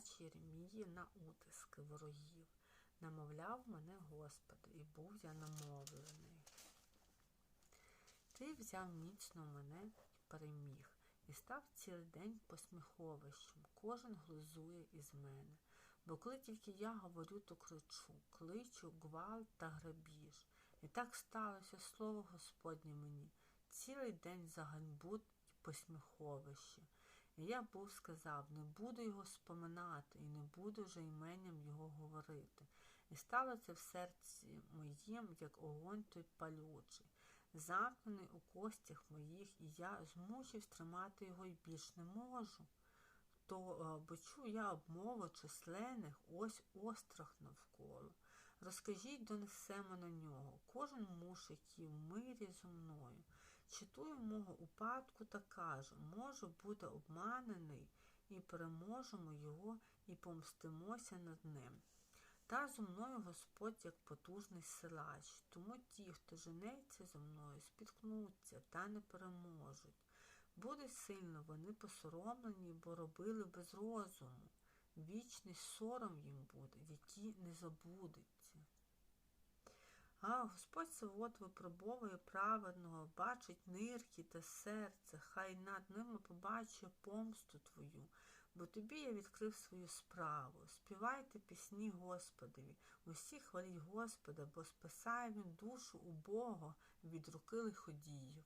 плач Єремії на утиски ворогів. Намовляв мене Господи, і був я намовлений. Ти взяв міцно мене і переміг, і став цілий день посміховищем. Кожен глузує із мене. Бо коли тільки я говорю, то кричу, кличу гвалт та грабіж. І так сталося слово Господнє мені. Цілий день за ганьбу й посміховище. Я був сказав, не буду його споминати, і не буду вже іменням його говорити. І стало це в серці моїм, як огонь той палючий, замкнений у костях моїх, і я змусив стримати його і більш не можу. То бо чую я обмову численних, ось острах навколо. Розкажіть, донесемо на нього, кожен муж, який в мирі зо мною. Читую мого упадку та кажу, може бути обманений, і переможемо його, і помстимося над ним. Та зо мною Господь як потужний силач, тому ті, хто женеться зо мною, спіткнуться та не переможуть. Буде сильно вони посоромлені, бо робили без розуму. Вічний сором їм буде, який не забудеться. А Господь Савот випробовує праведного, бачить нирки та серце, хай над ними побачить помсту твою, бо тобі я відкрив свою справу. Співайте пісні Господові, усі хваліть Господа, бо спасає він душу убого від руки лиходіїв.